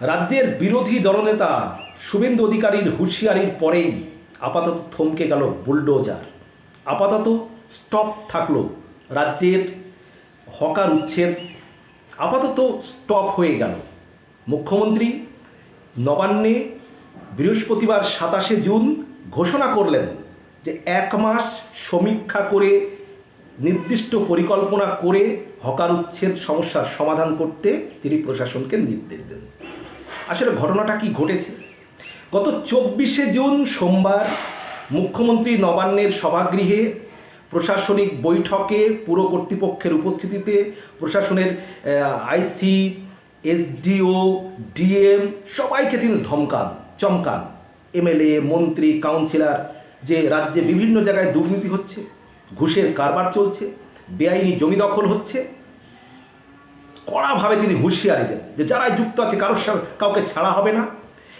রাজ্যের বিরোধী দলনেতা শুভেন্দু অধিকারীর হুঁশিয়ারির পরেই আপাতত থমকে গেল বুলডোজার। আপাতত স্টপ থাকল রাজ্যের হকার উচ্ছেদ। আপাতত স্টপ হয়ে গেল। মুখ্যমন্ত্রী নবান্নে বৃহস্পতিবার সাতাশে জুন ঘোষণা করলেন যে এক মাস সমীক্ষা করে, নির্দিষ্ট পরিকল্পনা করে হকার উচ্ছেদ সমস্যার সমাধান করতে তিনি প্রশাসনকে নির্দেশ দেন। আসলে ঘটনাটা কি ঘটেছে? গত চব্বিশে জুন সোমবার মুখ্যমন্ত্রী নবান্নের সভাগৃহে প্রশাসনিক বৈঠকে পুরো কর্তৃপক্ষের উপস্থিতিতে প্রশাসনের আইসি, এসডিও, ডিএম সবাইকে তিনি ধমকান, চমকান। এমএলএ, মন্ত্রী, কাউন্সিলর, যে রাজ্যে বিভিন্ন জায়গায় দুর্নীতি হচ্ছে, ঘুষের কারবার চলছে, বেআইনি জমি দখল হচ্ছে কড়াভাবে তিনি হুঁশিয়ারি দেন যে যারাই যুক্ত আছে কারোর সাথে কাউকে ছাড়া হবে না।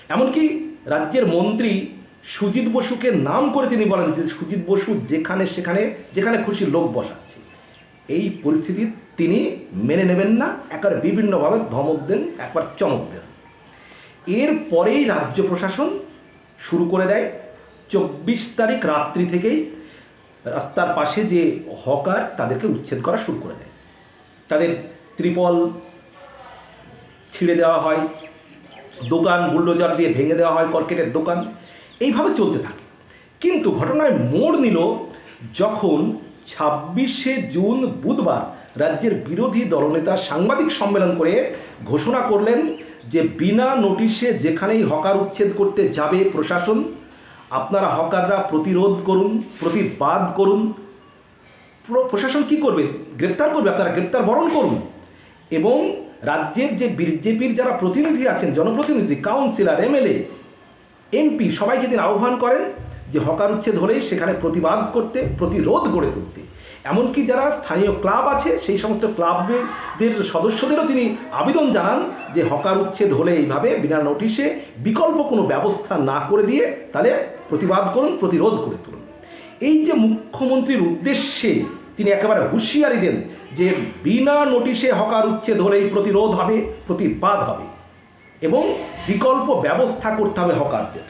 এমনকি রাজ্যের মন্ত্রী সুজিত বসুকে নাম করে তিনি বলেন যে সুজিত বসু যেখানে সেখানে, যেখানে খুশি লোক বসাচ্ছে। এই পরিস্থিতি তিনি মেনে নেবেন না, একবার বিভিন্নভাবে ধমক দেন, একবার চমক দেন। এরপরেই রাজ্য প্রশাসন শুরু করে দেয়। চব্বিশ তারিখ রাত্রি থেকেই রাস্তার পাশে যে হকার তাদেরকে উচ্ছেদ করা শুরু করে দেয়। তাদের ত্রিপল ছিঁড়ে দেওয়া হয়, দোকান বুলডোজার দিয়ে ভেঙে দেওয়া হয়, কর্কেটের দোকান, এইভাবে চলতে থাকে। কিন্তু ঘটনায় মোড় নিল যখন ছাব্বিশে জুন বুধবার রাজ্যের বিরোধী দলনেতা সাংবাদিক সম্মেলন করে ঘোষণা করলেন যে বিনা নোটিশে যেখানেই হকার উচ্ছেদ করতে যাবে প্রশাসন, আপনারা হকাররা প্রতিরোধ করুন, প্রতিবাদ করুন। প্র- প্রশাসন কি করবে? গ্রেপ্তার করবে আপনারা? গ্রেপ্তার বরণ করুন। এবং রাজ্যের যে বিজেপির যারা প্রতিনিধি আছেন, জনপ্রতিনিধি কাউন্সিলর এমএলএ এমপি সবাইকে তিনি আহ্বান করেন যে হকার উচ্ছেদ হলেই সেখানে প্রতিবাদ করতে, প্রতিরোধ গড়ে তুলতে। এমনকি যারা স্থানীয় ক্লাব আছে, সেই সমস্ত ক্লাবদের সদস্যদেরও তিনি আবেদন জানান যে হকার উচ্ছেদ হলে এইভাবে বিনা নোটিশে বিকল্প কোনো ব্যবস্থা না করে দিয়ে তাহলে প্রতিবাদ করুন, প্রতিরোধ করে তুলুন। এই যে মুখ্যমন্ত্রীর উদ্দেশ্যে তিনি একেবারে হুঁশিয়ারি দেন যে বিনা নোটিশে হকার উচ্ছেদ হলেই প্রতিরোধ হবে, প্রতিবাদ হবে এবং বিকল্প ব্যবস্থা করতে হবে হকারদের।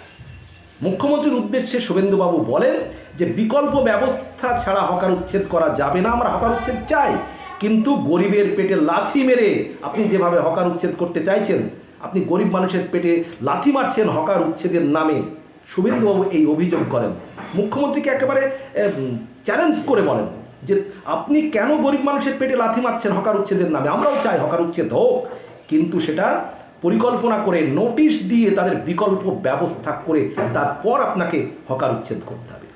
মুখ্যমন্ত্রীর উদ্দেশ্যে শুভেন্দুবাবু বলেন যে বিকল্প ব্যবস্থা ছাড়া হকার উচ্ছেদ করা যাবে না, আমরা হকার উচ্ছেদ চাই। কিন্তু গরিবের পেটে লাথি মেরে আপনি যেভাবে হকার উচ্ছেদ করতে চাইছেন, আপনি গরিব মানুষের পেটে লাথি মারছেন হকার উচ্ছেদের নামে। শুভেন্দুবাবু এই অভিযোগ করেন। মুখ্যমন্ত্রীকে একেবারে চ্যালেঞ্জ করে বলেন। যে আপনি কেন গরিব মানুষের পেটে লাথি মারছেন? হকার উচ্ছেদের নামে। আমরাও চাই হকার উচ্ছেদ হোক। কিন্তু সেটা পরিকল্পনা করে, নোটিশ দিয়ে তাদের বিকল্প ব্যবস্থা করে তারপর আপনাকে হকার উচ্ছেদ করতে হবে।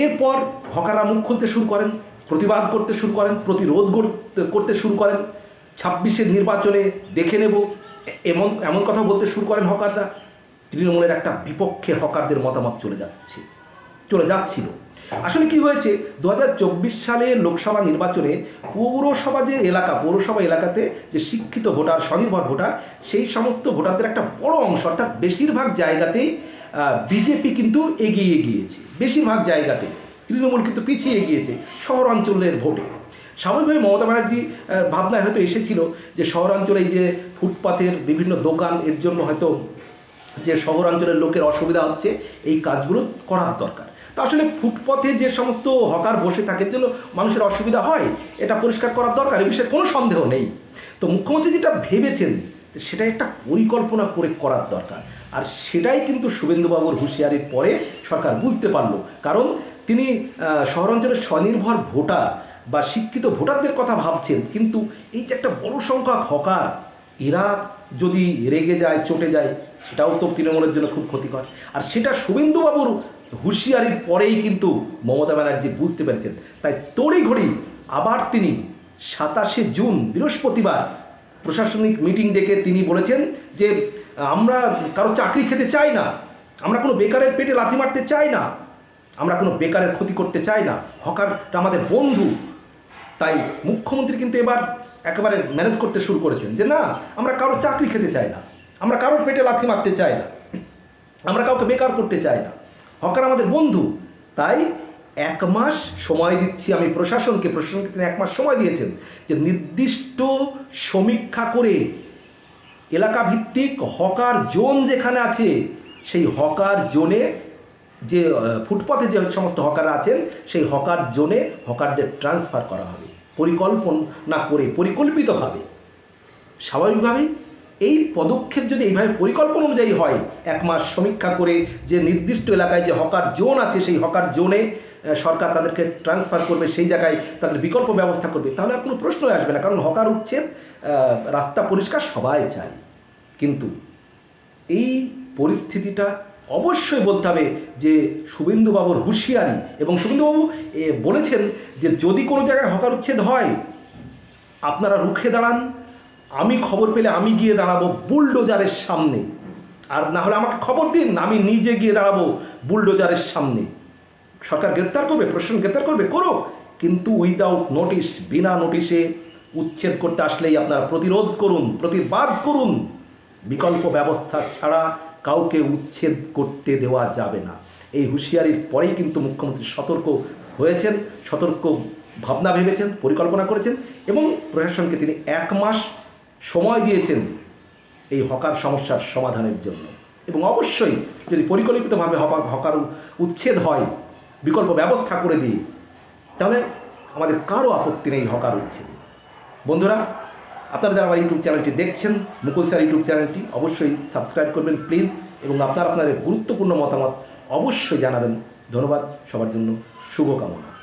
এরপর হকাররা মুখ খুলতে শুরু করেন, প্রতিবাদ করতে শুরু করেন, প্রতিরোধ করতে- শুরু করেন। ছাব্বিশের নির্বাচনে দেখে নেব, এমন এমন কথা বলতে শুরু করেন হকাররা। তৃণমূলের একটা বিপক্ষে হকারদের মতামত চলে যাচ্ছে। চলে যাচ্ছিল। আসলে কি হয়েছে? দু হাজার চব্বিশ সালে লোকসভা নির্বাচনে পৌরসভা যে এলাকা, পৌরসভা এলাকাতে যে শিক্ষিত ভোটার, স্বনির্ভর ভোটার, সেই সমস্ত ভোটারদের একটা বড় অংশ, অর্থাৎ বেশিরভাগ জায়গাতেই বিজেপি কিন্তু এগিয়ে গিয়েছে। বেশিরভাগ জায়গাতে। তৃণমূল কিন্তু পিছিয়ে গিয়েছে শহর অঞ্চলের ভোটে। স্বাভাবিকভাবে মমতা ব্যানার্জি ভাবনায় হয়তো এসেছিল যে শহরাঞ্চলে এই যে ফুটপাতের বিভিন্ন দোকান, এর জন্য হয়তো যে শহরাঞ্চলের লোকের অসুবিধা হচ্ছে, এই কাজগুলো করার দরকার। তা আসলে ফুটপথে যে সমস্ত হকার বসে থাকে জন্য মানুষের অসুবিধা হয়, এটা পরিষ্কার করার দরকার, এ বিষয়ে কোনো সন্দেহ নেই। তো মুখ্যমন্ত্রী যেটা ভেবেছেন সেটা একটা পরিকল্পনা করে করার দরকার। আর সেটাই কিন্তু শুভেন্দুবাবুর হুঁশিয়ারির পরে সরকার বুঝতে পারল। কারণ তিনি শহরাঞ্চলের স্বনির্ভর ভোটার বা শিক্ষিত ভোটারদের কথা ভাবছেন, কিন্তু এই যে একটা বড় সংখ্যক হকার এরা যদি রেগে যায়, চটে যায়, সেটাও তো তৃণমূলের জন্য খুব ক্ষতিকর। আর সেটা শুভেন্দুবাবুর হুঁশিয়ারির পরেই কিন্তু মমতা ব্যানার্জি বুঝতে পেরেছেন। তাই তড়িঘড়ি আবার তিনি সাতাশে জুন, বৃহস্পতিবার প্রশাসনিক মিটিং ডেকে তিনি বলেছেন যে, আমরা কারও চাকরি খেতে চাই না, আমরা কোনো বেকারের পেটে লাথি মারতে চাই না, আমরা কোনো বেকারের ক্ষতি করতে চাই না, হকারটা আমাদের বন্ধু। তাই মুখ্যমন্ত্রী কিন্তু এবার একেবারে ম্যানেজ করতে শুরু করেছেন যে না আমরা কারোর চাকরি খেতে চাই না আমরা কারোর পেটে লাথি মারতে চাই না আমরা কাউকে বেকার করতে চাই না। হকার আমাদের বন্ধু। তাই এক মাস সময় দিচ্ছি আমি প্রশাসনকে প্রশাসনকে তিনি এক মাস সময় দিয়েছেন যে নির্দিষ্ট সমীক্ষা করে এলাকা ভিত্তিক হকার জোন যেখানে আছে সেই হকার জোনে যে আহ, ফুটপাতে যে সমস্ত হকার আছেন সেই হকার জোনে হকারদের ট্রান্সফার করা হবে। পরিকল্পনা করে, পরিকল্পিতভাবে। স্বাভাবিকভাবেই এই পদক্ষেপ যদি এইভাবে পরিকল্পনা অনুযায়ী হয়, এক মাস সমীক্ষা করে যে নির্দিষ্ট এলাকায় যে হকার জোন আছে, সেই হকার জোনে সরকার তাদেরকে ট্রান্সফার করবে, সেই জায়গায় তাদের বিকল্প ব্যবস্থা করবে, তাহলে আর কোনো প্রশ্নই আসবে না। কারণ হকার উচ্ছেদ রাস্তা পরিষ্কার সবাই চায়। কিন্তু এই পরিস্থিতিটা অবশ্যই বলতে হবে যে শুভেন্দুবাবুর হুঁশিয়ারি এবং শুভেন্দুবাবু এ, বলেছেন যে যদি কোনো জায়গায় হকার উচ্ছেদ হয় আপনারা রুখে দাঁড়ান আমি খবর পেলে আমি গিয়ে দাঁড়াবো বুলডোজারের সামনে। আর না হলে আমাকে খবর দিন আমি নিজে গিয়ে দাঁড়াবো বুলডোজারের সামনে। সরকার গ্রেপ্তার করবে প্রশাসন গ্রেপ্তার করবে করো কিন্তু উইদাউট নোটিশ বিনা নোটিশে উচ্ছেদ করতে আসলেই আপনারা প্রতিরোধ করুন প্রতিবাদ করুন। বিকল্প ব্যবস্থা ছাড়া কাউকে উচ্ছেদ করতে দেওয়া যাবে না। এই হুঁশিয়ারির পরেই কিন্তু মুখ্যমন্ত্রী সতর্ক হয়েছেন, সতর্ক ভাবনা ভেবেছেন, পরিকল্পনা করেছেন এবং প্রশাসনকে তিনি এক মাস সময় দিয়েছেন এই হকার সমস্যার সমাধানের জন্য। এবং অবশ্যই যদি পরিকল্পিতভাবে হকার হকার উচ্ছেদ হয়, বিকল্প ব্যবস্থা করে দিই, তাহলে আমাদের কারও আপত্তি নেই হকার উচ্ছেদ। বন্ধুরা আপনারা যারা আমার ইউটিউব চ্যানেলটি দেখছেন মুকুল স্যার ইউটিউব চ্যানেলটি অবশ্যই সাবস্ক্রাইব করবেন প্লিজ এবং আপনার আপনাদের গুরুত্বপূর্ণ মতামত অবশ্যই জানাবেন। ধন্যবাদ, সবার জন্য শুভকামনা।